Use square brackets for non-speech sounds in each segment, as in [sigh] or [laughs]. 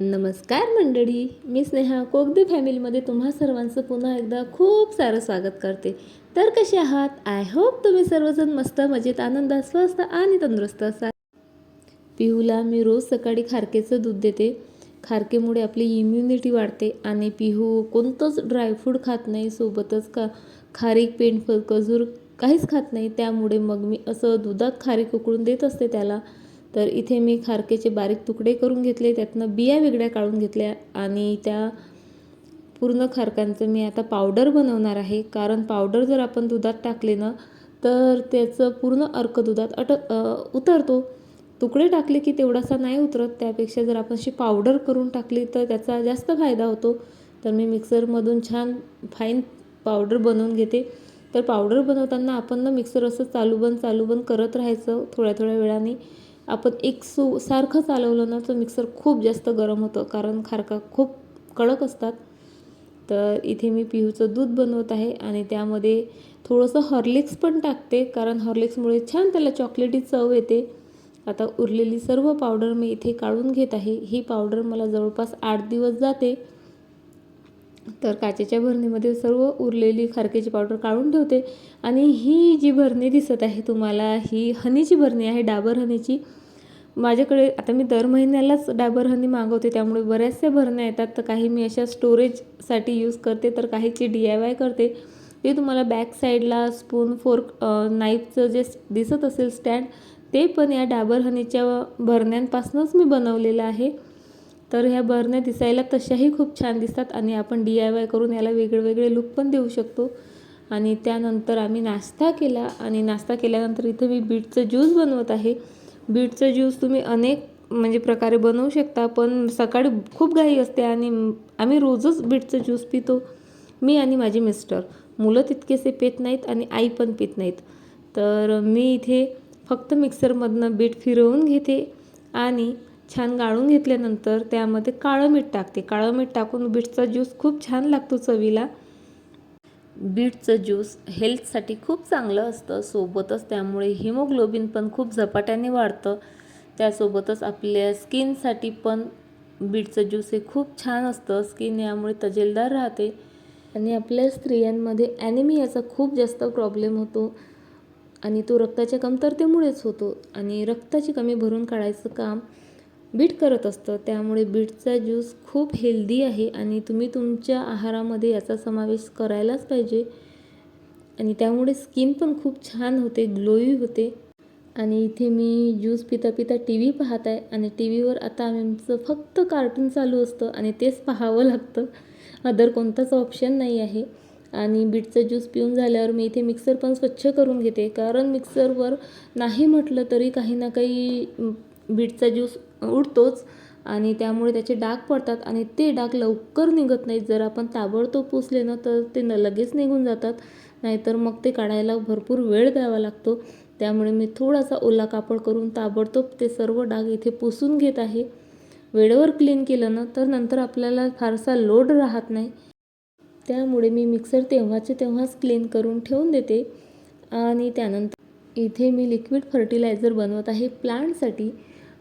नमस्कार मंडळी मी स्नेहा. कोगदे फॅमिलीमध्ये तुम्हा सर्वांचं पुन्हा एकदा खूप सारं स्वागत करते. तर कसे आहात? आय होप तुम्ही सर्वजण मस्त मजेत आनंदात स्वस्त आणि तंदुरुस्त असाल. पिहूला मी रोज सकाळी खारकेचं दूध देते. खारकेमुळे आपली इम्युनिटी वाढते आणि पिहू कोणतंच ड्रायफ्रूट खात नाही सोबतच का खारीक पेंडफळ खजूर काहीच खात नाही. त्यामुळे मग मी असं दुधात खारीक उकळून देत असते त्याला. तर इथे मी खारकेचे बारीक तुकडे करून घेतले त्यातनं बिया वेगळ्या काढून घेतल्या आणि त्या पूर्ण खारकांचं मी आता पावडर बनवणार आहे. कारण पावडर जर आपण दुधात टाकले ना तर त्याचं पूर्ण अर्क दुधात अट उतरतो. तुकडे टाकले की तेवढासा नाही उतरत. त्यापेक्षा जर आपण अशी पावडर करून टाकली तर त्याचा जास्त फायदा होतो. तर मी मिक्सरमधून छान फाईन पावडर बनवून घेते. तर पावडर बनवताना आपण ना मिक्सर असं चालू बंद चालू बंद करत राहायचं थोड्या थोड्या वेळाने. आपण एक सो सारखं चालवलं ना तर मिक्सर खूप जास्त गरम होतं. कारण खारका खूप कडक असतात. तर इथे मी पिहूचं दूध बनवत आहे आणि त्यामध्ये थोडंसं हॉर्लिक्स पण टाकते. कारण हॉर्लिक्समुळे छान त्याला चॉकलेटी चव येते. आता उरलेली सर्व पावडर मी इथे काढून घेत आहे. ही पावडर मला जवळपास आठ दिवस जाते. तर काचेच्या भरणीमध्ये सर्व उरलेली खारकेची पावडर काढून ठेवते. आणि ही जी भरणी दिसत आहे तुम्हाला ही हनीची भरणी आहे डाबर हनीची. माझ्याकडे आता मी दर महिन्यालाच डाबर हनी मागवते त्यामुळे बऱ्याचशा भरण्या येतात. तर काही मी अशा स्टोरेजसाठी यूज करते तर काहीची डी आय वाय करते. ते तुम्हाला बॅक साईडला स्पून फोर्क नाईफचं जे दिसत असेल स्टँड ते पण या डाबर हनीच्या भरण्यांपासूनच मी बनवलेलं आहे. तर ह्या बरण्या दिसायला तशाही खूप छान दिसतात आणि आपण डी आय वाय करून याला वेगळे वेगळे लुक पण देऊ शकतो. आणि त्यानंतर आम्ही नाश्ता केला आणि नाश्ता केल्यानंतर इथं मी बीटचं ज्यूस बनवत आहे. बीटचं ज्यूस तुम्ही अनेक म्हणजे प्रकारे बनवू शकता पण सकाळी खूप घाई असते आणि आम्ही रोजच बीटचं ज्यूस पितो. मी आणि माझे मिस्टर मुलं तितकेसे पित नाहीत आणि आई पण पित नाहीत. तर मी इथे फक्त मिक्सरमधनं बीट फिरवून घेते आणि छान गाळून घेतल्यानंतर त्यामध्ये काळं मीठ टाकते. काळं मीठ टाकून बीटचा ज्यूस खूप छान लागतो चवीला. बीटचं ज्यूस हेल्थसाठी खूप चांगलं असतं. सोबतच त्यामुळे हिमोग्लोबिन पण खूप झपाट्याने वाढतं. त्यासोबतच आपल्या स्किनसाठी पण बीटचं ज्यूस हे खूप छान असतं. स्किन यामुळे तजेलदार राहते. आणि आपल्या स्त्रियांमध्ये ॲनिमियाचा खूप जास्त प्रॉब्लेम होतो. आणि तो रक्ताच्या कमतरतेमुळेच होतो. आणि रक्ताची कमी भरून काढायचं काम बीट करत असतं. त्यामुळे बीटचा ज्यूस खूप हेल्दी आहे आणि तुम्ही तुमच्या आहारामध्ये याचा समावेश करायलाच पाहिजे. आणि त्यामुळे स्किन पण खूप छान होते ग्लोई होते. आणि इथे मी ज्यूस पिता पिता टी व्ही पाहत आहे आणि टी व्हीवर आता आमचं फक्त कार्टून चालू असतं आणि तेच पाहावं लागतं. अदर कोणताच ऑप्शन नाही आहे. आणि बीटचं ज्यूस पिऊन झाल्यावर मी इथे मिक्सर पण स्वच्छ करून घेते. कारण मिक्सरवर नाही म्हटलं तरी काही ना काही बीटचा ज्यूस उडतोच आणि त्यामुळे त्याचे डाग पडतात आणि ते डाग लवकर निघत नाहीत. जर आपण ताबडतोब पुसले ना तर ते न लगेच निघून जातात. नाहीतर मग ते काढायला भरपूर वेळ द्यावा लागतो. त्यामुळे मी थोडासा ओला कापड करून ताबडतोब ते सर्व डाग इथे पुसून घेत आहे. वेळेवर क्लीन केलं ना तर नंतर आपल्याला फारसा लोड राहत नाही. त्यामुळे मी मिक्सर तेव्हाचे तेव्हाच क्लीन करून ठेवून देते. आणि त्यानंतर इथे मी लिक्विड फर्टिलायझर बनवत आहे प्लांटसाठी.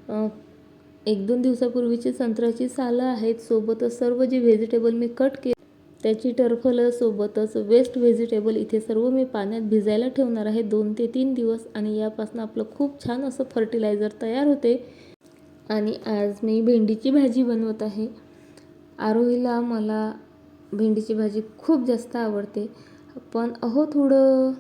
एक दोन दिवसापूर्वीची संत्र्याची सालं आहेत. सोबतच सर्व जे व्हेजिटेबल मी कट के त्याची टरफलं सोबतच वेस्ट व्हेजिटेबल इथे सर्व मी पाण्यात भिजायला ठेवणार आहे. दोन ते तीन दिवस आणि यापासून आपलं खूप छान असं फर्टिलायझर तयार होते. आणि आज मी भेंडीची भाजी बनवत आहे. आरोहीला मला भेंडीची भाजी खूप जास्त आवडते. पण अहो थोडं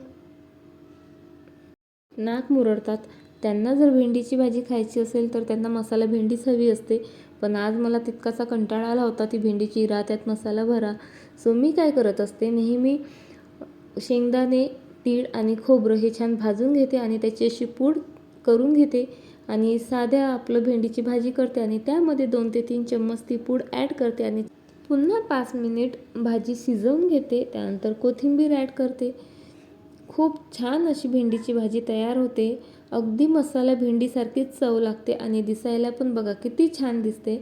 नाक मुरडतात. त्यांना जर भेंडीची भाजी खायची असेल तर त्यांना मसाला भेंडीच हवी असते. पण आज मला तितकासा कंटाळा आला होता ती भेंडी चिरा त्यात मसाला भरा. सो मी काय करत असते नेहमी शेंगदाणे तीळ आणि खोबरं हे छान भाजून घेते आणि त्याची अशी पूड करून घेते आणि साध्या आपलं भेंडीची भाजी करते आणि त्यामध्ये दोन ते तीन चम्मच ती पूड ॲड करते आणि पुन्हा पाच मिनिट भाजी शिजवून घेते. त्यानंतर कोथिंबीर ॲड करते. खूप छान अशी भेंडीची भाजी तयार होते. अगदी मसाला भेंडीसारखीच चव लागते आणि दिसायला पण बघा किती छान दिसते.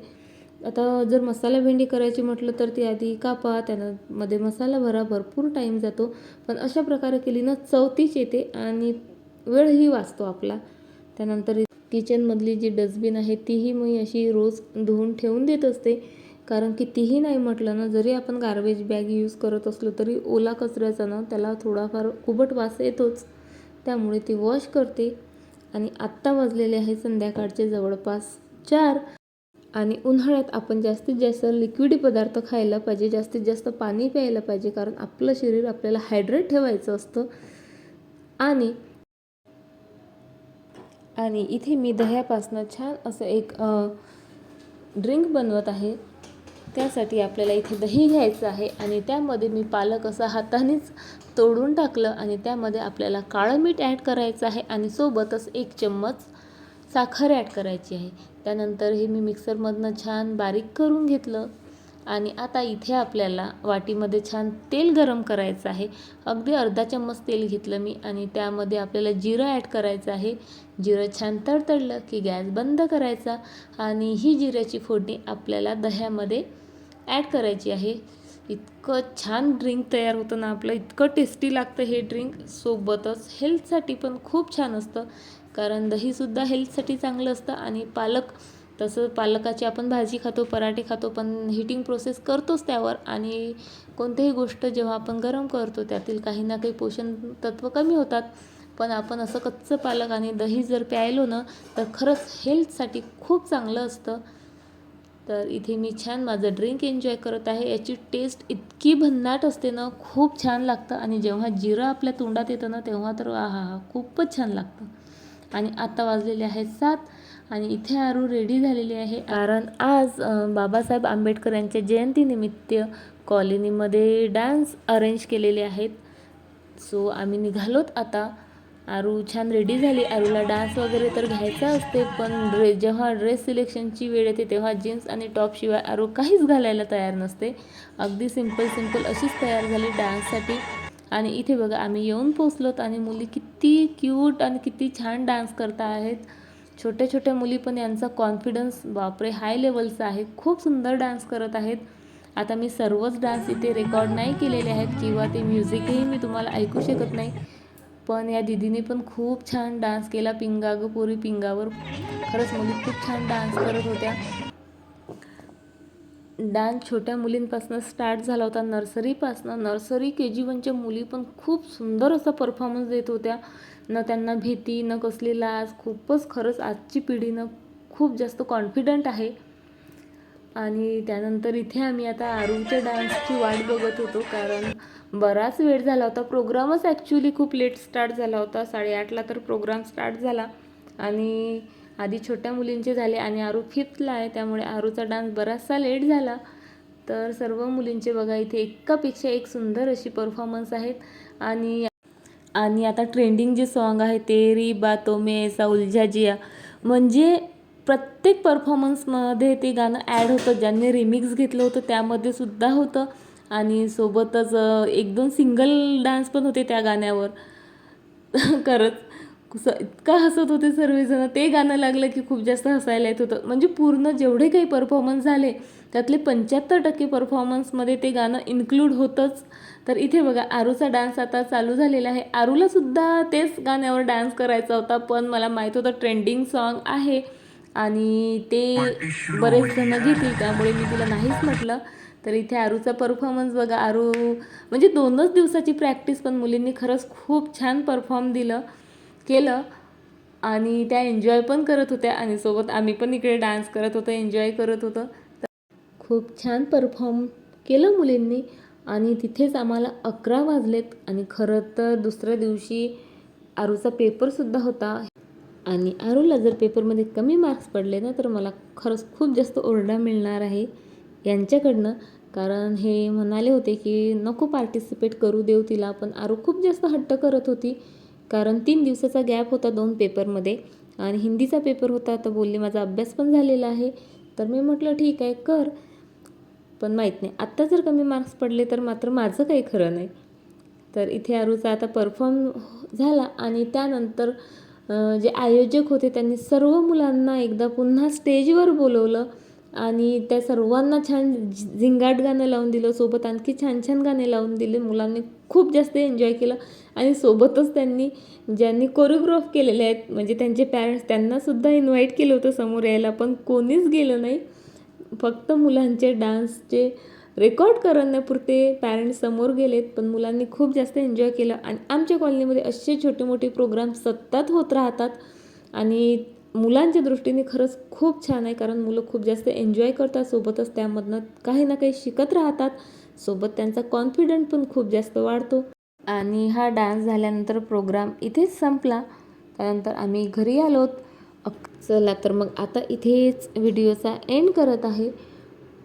आता जर मसाला भेंडी करायची म्हटलं तर ती आधी कापा त्यामध्ये मसाला भरा भरपूर टाईम जातो. पण अशा प्रकारे केली ना चव तीच येते आणि वेळही वाचतो आपला. त्यानंतर किचनमधली जी डस्टबिन आहे तीही मी अशी रोज धुवून ठेवून देत असते. कारण की तीही नाही म्हटलं ना जरी आपण गार्बेज बॅग यूज करत असलो तरी ओला कचऱ्याचा ना त्याला थोडाफार कुबट वास येतोच. त्यामुळे ती वॉश करते. आणि आत्ता वाजलेले आहे संध्याकाळचे जवळपास चार. आणि उन्हाळ्यात आपण जास्तीत जास्त लिक्विड पदार्थ खायला पाहिजे जास्तीत जास्त पाणी प्यायला पाहिजे कारण आपलं शरीर आपल्याला हायड्रेट ठेवायचं असतं. आणि आणि इथे मी दह्यापासनं छान असं एक ड्रिंक बनवत आहे. त्यासाठी आपल्याला इथे दही घ्यायचं आहे आणि त्यामध्ये मी पालक असा हातानेच तोडून टाकलं आणि त्यामध्ये आपल्याला काळं मीठ ॲड करायचं आहे आणि सोबतच एक चम्मच साखर ॲड करायची आहे. त्यानंतर हे मी मिक्सरमधनं छान बारीक करून घेतलं आणि आता इथे आपल्याला वाटीमध्ये छान तेल गरम करायचं आहे. अगदी अर्धा चम्मच तेल घेतलं मी आणि त्यामध्ये आपल्याला जिरं ॲड करायचं आहे. जिरं छान तडतडलं की गॅस बंद करायचा आणि ही जिऱ्याची फोडणी आपल्याला दह्यामध्ये ॲड करायची आहे. इतकं छान ड्रिंक तयार होतं ना आपलं. इतकं टेस्टी लागतं हे ड्रिंक सोबतच हेल्थसाठी पण खूप छान असतं. कारण दहीसुद्धा हेल्थसाठी चांगलं असतं आणि पालक तसं पालकाची आपण भाजी खातो पराठे खातो पण हिटिंग प्रोसेस करतोच त्यावर. आणि कोणतीही गोष्ट जेव्हा आपण गरम करतो त्यातील काही ना काही पोषण तत्व कमी होतात. पण आपण असं कच्चं पालक आणि दही जर प्यायलो ना तर खरंच हेल्थसाठी खूप चांगलं असतं. तर इथे मी छान माझं ड्रिंक एन्जॉय करत आहे. याची टेस्ट इतकी भन्नाट असते ना खूप छान लागतं. आणि जेव्हा जिरं आपल्या तोंडात येतं ना तेव्हा तर हा हा खूपच छान लागतं. आणि आता वाजलेले आहेत सात आणि इथे आरू रेडी झालेली आहे. कारण आज बाबासाहेब आंबेडकर यांच्या जयंतीनिमित्त कॉलनीमध्ये डान्स अरेंज केलेले आहेत. सो आम्ही निघालोत आता. आरू छान रेडी झाली. आरूला डान्स वगैरे तर घ्यायचा असते पण ड्रे जेव्हा ड्रेस सिलेक्शनची वेळ येते तेव्हा जीन्स आणि टॉपशिवाय आरू काहीच घालायला तयार नसते. अगदी सिंपल सिंपल अशीच तयार झाली डान्ससाठी आणि इथे बघा आम्ही येऊन पोचलोत आणि मुली किती क्यूट आणि किती छान डान्स करता आहेत. छोट्या छोट्या मुली पण यांचा कॉन्फिडन्स बापरे हाय लेवलचा आहे. खूप सुंदर डान्स करत आहेत. आता मी सर्वच डान्स इथे रेकॉर्ड नाही केलेले आहेत किंवा ते म्युझिकही मी तुम्हाला ऐकू शकत नाही. पण या दिदीने पण खूप छान डान्स केला. पिंगा गं पोरी पिंगावर. खरंच मुली खूप छान डान्स करत होत्या. डान्स छोट्या मुलींपासून स्टार्ट झाला होता. नर्सरीपासनं. नर्सरी के जी वनच्या मुली पण खूप सुंदर असा परफॉर्मन्स देत होत्या. न त्यांना भीती न कसली लाज. खूपच खरंच आजची पिढीनं खूप जास्त कॉन्फिडंट आहे. आणि त्यानंतर इथे आम्ही आता आरूच्या डान्सची वाट बघत होतो. कारण बराच वेळ झाला होता. प्रोग्रामच ॲक्च्युली खूप लेट स्टार्ट झाला होता. साडेआठला तर प्रोग्राम स्टार्ट झाला. आणि आधी छोट्या मुलींचे झाले आणि आरू फिफ्थला आहे. त्यामुळे आरूचा डान्स बराचसा लेट झाला. तर सर्व मुलींचे बघा इथे एकापेक्षा एक सुंदर अशी परफॉर्मन्स आहेत. आणि आणि आता ट्रेंडिंग जे सॉन्ग आहे तेरी बातो मे ऐसा उलझा जिया. म्हणजे प्रत्येक परफॉर्मन्समध्ये ते गाणं ॲड होतं. ज्यांनी रिमिक्स घेतलं होतं त्यामध्ये सुद्धा होतं. आणि सोबतच एक दोन सिंगल डान्स पण होते त्या गाण्यावर. [laughs] खरंच स इतका हसत होते सर्वजण. ते गाणं लागलं की खूप जास्त हसायला येत होतं. म्हणजे पूर्ण जेवढे काही परफॉर्मन्स झाले त्यातले पंच्याहत्तर टक्के परफॉर्मन्समध्ये ते गाणं इन्क्लूड होतंच. तर इथे बघा आरूचा डान्स आता चालू झालेला आहे. आरूला सुद्धा तेच गाण्यावर डान्स करायचा होता पण मला माहीत होतं ट्रेंडिंग सॉन्ग आहे. आणि ते बरेच जण घेतील त्यामुळे मी तिला नाहीच म्हटलं. तर इथे आरूचा परफॉर्मन्स बघा आरू म्हणजे दोनच दिवसाची प्रॅक्टिस पण मुलींनी खरंच खूप छान परफॉर्म दिलं केलं. आणि त्या एन्जॉय पण करत होत्या आणि सोबत आम्ही पण इकडे डान्स करत होतो एन्जॉय करत होतो. तर खूप छान परफॉर्म केलं मुलींनी. आणि तिथेच आम्हाला अकरा वाजलेत आणि खरं तर दुसऱ्या दिवशी आरूचा पेपरसुद्धा होता. आणि आरूला जर पेपरमध्ये कमी मार्क्स पडले ना तर मला खरंच खूप जास्त ओरडा मिळणार आहे. यांच्याकडनं. कारण हे म्हणाले होते की नको पार्टिसिपेट करू देऊ तिला. पण आरू खूप जास्त हट्ट करत होती. कारण तीन दिवसाचा गॅप होता दोन पेपरमध्ये आणि हिंदीचा पेपर होता तर बोलली माझा अभ्यास पण झालेला आहे. तर मी म्हटलं ठीक आहे कर. पण माहीत नाही. आत्ता जर कमी मार्क्स पडले तर मात्र माझं काही खरं नाही. तर इथे आरूचा आता परफॉर्म झाला आणि त्यानंतर जे आयोजक होते त्यांनी सर्व मुलांना एकदा पुन्हा स्टेजवर बोलवलं. आणि त्या सर्वांना छान झि- झिंगाट गाणं लावून दिलं सोबत आणखी छान छान गाणे लावून दिले. मुलांनी खूप जास्त एन्जॉय केलं आणि सोबतच त्यांनी ज्यांनी कोरिओग्राफ केलेले आहेत म्हणजे त्यांचे पॅरेंट्स त्यांनासुद्धा इन्व्हाइट केलं होतं समोर यायला पण कोणीच गेलं नाही. फक्त मुलांचे डान्सचे रेकॉर्ड करण्यापुरते पॅरेंट्स समोर गेलेत पण मुलांनी खूप जास्त एन्जॉय केलं. आणि आमच्या कॉलनीमध्ये असे छोटे मोठे प्रोग्राम सतत होत राहतात. आणि मुलांच्या दृष्टीने खरंच खूप छान आहे कारण मुलं खूप जास्त एन्जॉय करतात सोबतच. त्यामधनं काही ना काही शिकत राहतात. सोबत त्यांचा कॉन्फिडंट पण खूप जास्त वाढतो. आणि हा डान्स झाल्यानंतर प्रोग्राम इथेच संपला. त्यानंतर आम्ही घरी आलोत. चला तर मग आता इथेच व्हिडिओचा एंड करत आहे.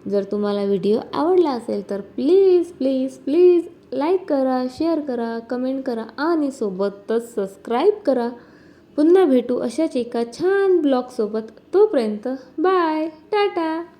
जर तुम्हाला व्हिडिओ आवडला असेल तर प्लीज प्लीज प्लीज लाईक करा शेअर करा कमेंट करा आणि सोबतच सबस्क्राईब करा. पुन्हा भेटू अशाच एका छान ब्लॉगसोबत. तोपर्यंत बाय टाटा.